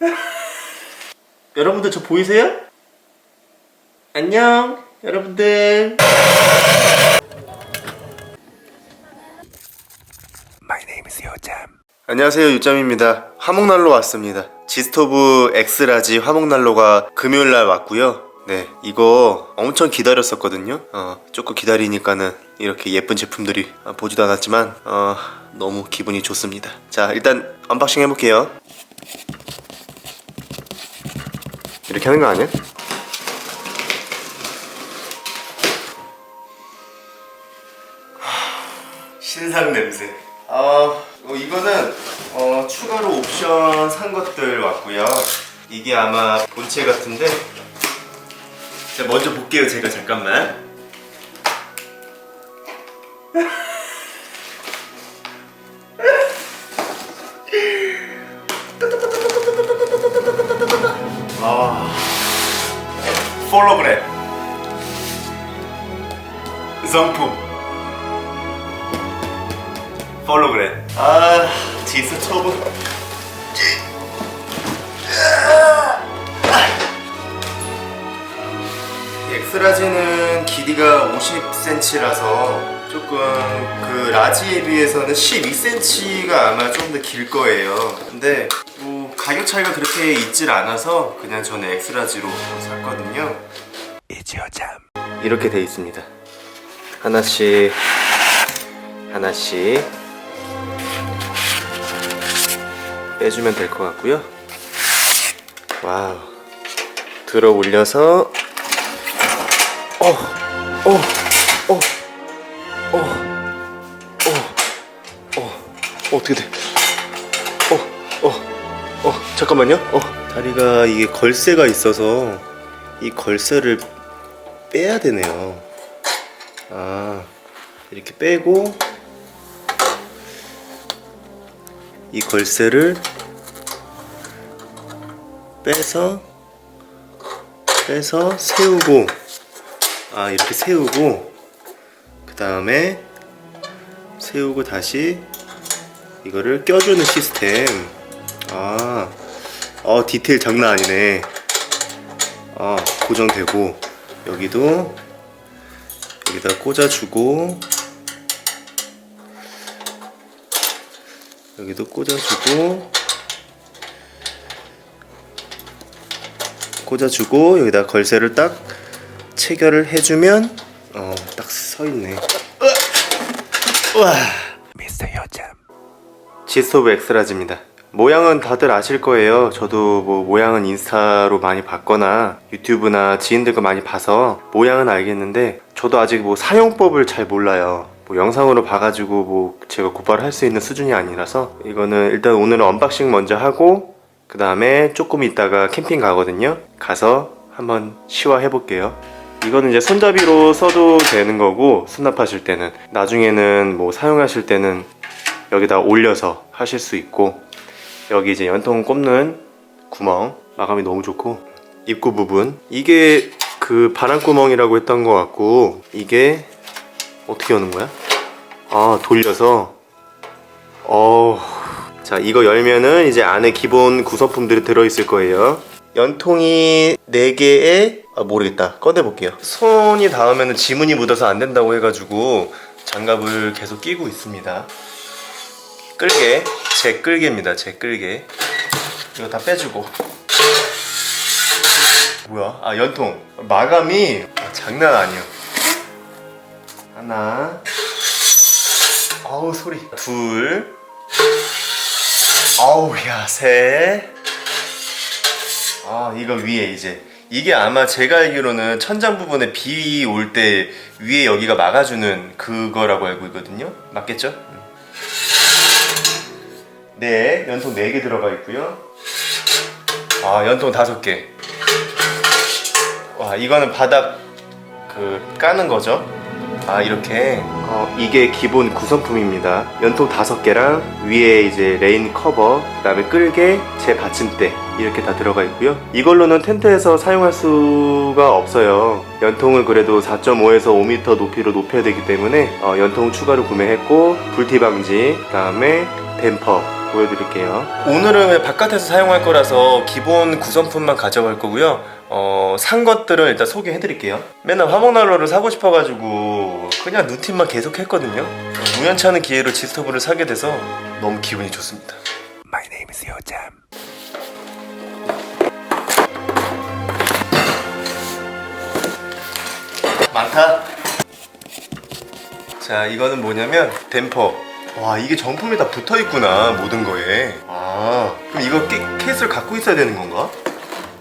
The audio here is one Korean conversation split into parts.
여러분들 저 보이세요? 안녕 여러분들. My name is 요짬 안녕하세요 요짬입니다. 화목난로 왔습니다. 지스토브 엑스라지 화목난로가 금요일날 왔고요. 네 이거 엄청 기다렸었거든요. 어, 조금 기다리니까는 이렇게 예쁜 제품들이 어, 보지도 않았지만 어, 너무 기분이 좋습니다. 자 일단 언박싱 해볼게요 이렇게 하는 거 아니야? 신상 냄새. 어, 어, 이거는 어, 추가로 옵션 산 것들 왔고요. 이게 아마 본체 같은데. 자, 먼저 볼게요, 제가 잠깐만. 성품. 폴로그램. 아, 디스 초보. 엑스라지는 길이가 50cm라서 조금 그 라지에 비해서는 12cm가 아마 좀 더 길 거예요. 근데 뭐 가격 차이가 그렇게 있질 않아서 그냥 저는 엑스라지로 샀거든요. 이지어잠 이렇게 돼 있습니다. 하나씩 하나씩 빼주면 될 것 같고요. 와우. 들어 올려서 어, 어, 어, 어, 어, 어, 어떻게 돼? 어, 어, 어, 잠깐만요. 어, 다리가 이게 걸쇠가 있어서 이 걸쇠를 빼야 되네요. 아, 이렇게 빼고 이 걸쇠를 빼서 빼서 세우고 아 이렇게 세우고 그 다음에 세우고 다시 이거를 껴주는 시스템. 아 어, 디테일 장난 아니네. 아 고정되고 여기도 여기다 꽂아주고 여기도 꽂아주고 꽂아주고 여기다 걸쇠를 딱 체결을 해주면 어 딱 서 있네. 우와. 미스터 요잠. 지스토브 엑스라지입니다. 모양은 다들 아실 거예요. 저도 뭐 모양은 인스타로 많이 봤거나 유튜브나 지인들과 많이 봐서 모양은 알겠는데 저도 아직 뭐 사용법을 잘 몰라요. 뭐 영상으로 봐가지고 뭐 제가 고발을 할 수 있는 수준이 아니라서 이거는 일단 오늘은 언박싱 먼저 하고 그 다음에 조금 있다가 캠핑 가거든요. 가서 한번 시화해 볼게요. 이거는 이제 손잡이로 써도 되는 거고 수납하실 때는 나중에는 뭐 사용하실 때는 여기다 올려서 하실 수 있고 여기 이제 연통 꼽는 구멍 마감이 너무 좋고 입구 부분 이게 그 바람구멍이라고 했던 것 같고 이게 어떻게 여는 거야? 아 돌려서? 어. 자 이거 열면은 이제 안에 기본 구성품들이 들어있을 거예요. 연통이 4개에 아 모르겠다. 꺼내 볼게요. 손이 닿으면 지문이 묻어서 안 된다고 해가지고 장갑을 계속 끼고 있습니다. 끌개 제 끌개입니다. 제 끌개 이거 다 빼주고. 뭐야? 아 연통. 마감이 아, 장난 아니야 하나. 아우 소리. 둘. 아우 야셋아 이거 위에 이제. 이게 아마 제가 알기로는 천장 부분에 비 올 때 위에 여기가 막아주는 그거라고 알고 있거든요. 맞겠죠? 음. 네 연통 4개 들어가 있고요. 아 연통 5개. 와 이거는 바닥 그 까는 거죠 아 이렇게 어, 이게 기본 구성품입니다 연통 다섯 개랑 위에 이제 레인 커버 그 다음에 끌개 제 받침대 이렇게 다 들어가 있고요 이걸로는 텐트에서 사용할 수가 없어요 연통을 그래도 4.5에서 5m 높이로 높여야 되기 때문에 어, 연통 추가로 구매했고 불티 방지 그 다음에 댐퍼 보여드릴게요. 오늘은 바깥에서 사용할 거라서 기본 구성품만 가져갈 거고요. 어, 산 것들은 일단 소개해드릴게요. 맨날 화목난로를 사고 싶어가지고 그냥 누팀만 계속 했거든요. 우연치 않은 기회로 지스토브를 사게 돼서 너무 기분이 좋습니다. My name is 요잠. 많다. 자, 이거는 뭐냐면 댐퍼. 와, 이게 정품이 다 붙어 있구나 모든 거에. 아, 그럼 이거 깨, 케이스를 갖고 있어야 되는 건가?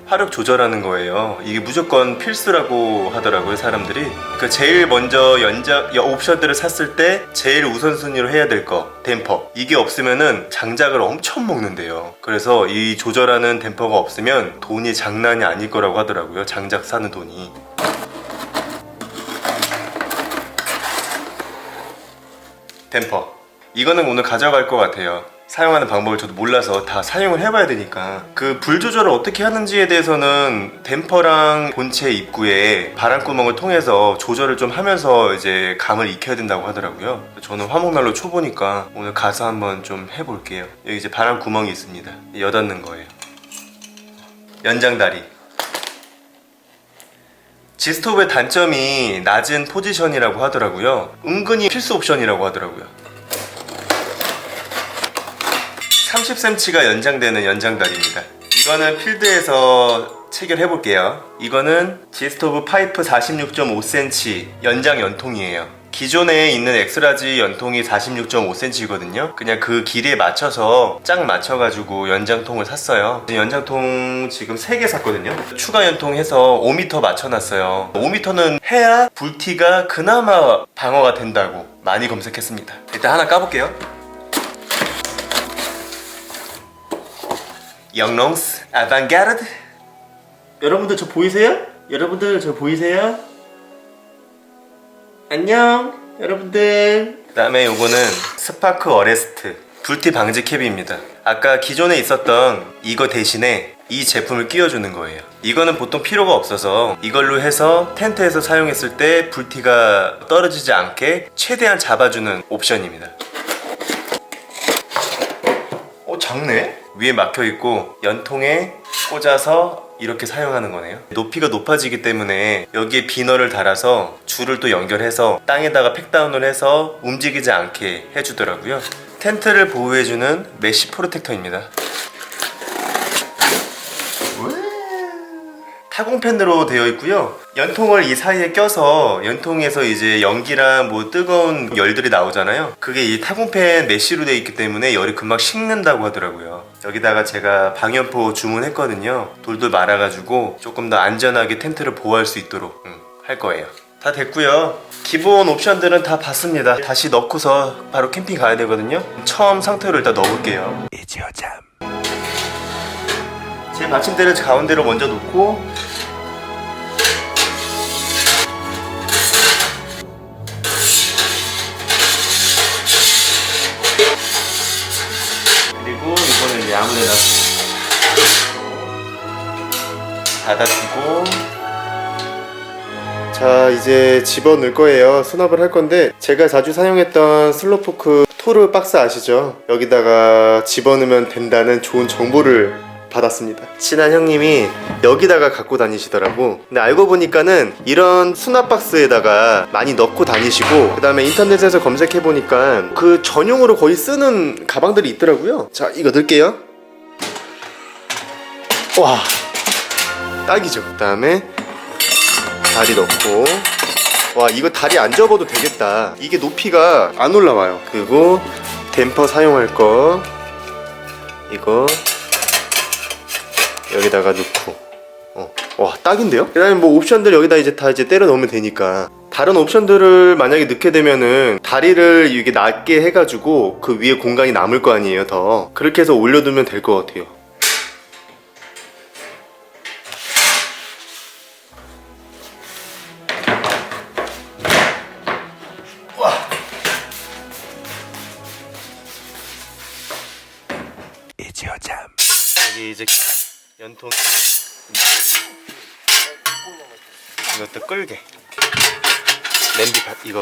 화력 조절하는 거예요. 이게 무조건 필수라고 하더라고요, 사람들이. 그 제일 먼저 여- 옵션들을 샀을 때 제일 우선순위로 해야 될 거, 댐퍼. 이게 없으면은 장작을 엄청 먹는데요. 그래서 이 조절하는 댐퍼가 없으면 돈이 장난이 아닐 거라고 하더라고요. 장작 사는 돈이. 댐퍼. 이거는 오늘 가져갈 것 같아요. 사용하는 방법을 저도 몰라서 다 사용을 해봐야 되니까. 그 불 조절을 어떻게 하는지에 대해서는 댐퍼랑 본체 입구에 바람구멍을 통해서 조절을 좀 하면서 이제 감을 익혀야 된다고 하더라고요. 저는 화목난로 초보니까 오늘 가서 한번 좀 해볼게요. 여기 이제 바람구멍이 있습니다. 여닫는 거예요. 연장다리. 지스톱의 단점이 낮은 포지션이라고 하더라고요. 은근히 필수 옵션이라고 하더라고요 30cm가 연장되는 연장다리입니다. 이거는 필드에서 체결해 볼게요. 이거는 지스토브 파이프 46.5cm 연장 연통이에요. 기존에 있는 엑스라지 연통이 46.5cm거든요. 그냥 그 길이에 맞춰서 짝 맞춰가지고 연장통을 샀어요. 연장통 지금 3개 샀거든요. 추가 연통해서 5m 맞춰놨어요. 5m는 해야 불티가 그나마 방어가 된다고 많이 검색했습니다. 일단 하나 까볼게요. 영롱스 아방가르드 여러분들 저 보이세요? 여러분들 저 보이세요? 안녕 여러분들 그 다음에 요거는 스파크 어레스트 불티 방지 캡입니다 아까 기존에 있었던 이거 대신에 이 제품을 끼워주는 거예요 이거는 보통 필요가 없어서 이걸로 해서 텐트에서 사용했을 때 불티가 떨어지지 않게 최대한 잡아주는 옵션입니다 어 작네? 위에 막혀 있고 연통에 꽂아서 이렇게 사용하는 거네요. 높이가 높아지기 때문에 여기에 비너를 달아서 줄을 또 연결해서 땅에다가 팩다운을 해서 움직이지 않게 해주더라고요. 텐트를 보호해주는 메쉬 프로텍터입니다. 타공팬으로 되어 있고요. 연통을 이 사이에 껴서 연통에서 이제 연기랑 뭐 뜨거운 열들이 나오잖아요. 그게 이 타공팬 메쉬로 되어 있기 때문에 열이 금방 식는다고 하더라고요. 여기다가 제가 방염포 주문했거든요. 돌돌 말아가지고 조금 더 안전하게 텐트를 보호할 수 있도록 음, 할 거예요. 다 됐고요. 기본 옵션들은 다 봤습니다. 다시 넣고서 바로 캠핑 가야 되거든요. 처음 상태로 일단 넣어볼게요. 이지어잠. 제 받침대를 가운데로 먼저 놓고 아무데나 닫아주고. 자 이제 집어넣을 거예요. 수납을 할 건데 제가 자주 사용했던 슬로포크 토르 박스 아시죠? 여기다가 집어넣으면 된다는 좋은 정보를 받았습니다. 친한 형님이 여기다가 갖고 다니시더라고. 근데 알고 보니까는 이런 수납 박스에다가 많이 넣고 다니시고 그 다음에 인터넷에서 검색해 보니까 그 전용으로 거의 쓰는 가방들이 있더라고요. 자 이거 넣을게요 와. 딱이죠 그 다음에 다리 넣고. 와 이거 다리 안 접어도 되겠다. 이게 높이가 안 올라와요. 그리고 댐퍼 사용할 거. 이거 여기다가 넣고. 어. 와 딱인데요? 그 다음에 뭐 옵션들 여기다 이제 다 이제 때려 넣으면 되니까. 다른 옵션들을 만약에 넣게 되면은 다리를 이게 낮게 해가지고 그 위에 공간이 남을 거 아니에요 더. 그렇게 해서 올려두면 될 것 같아요 지어잠. 여기 이제 연통. 이것도 끌게. 냄비 바- 이거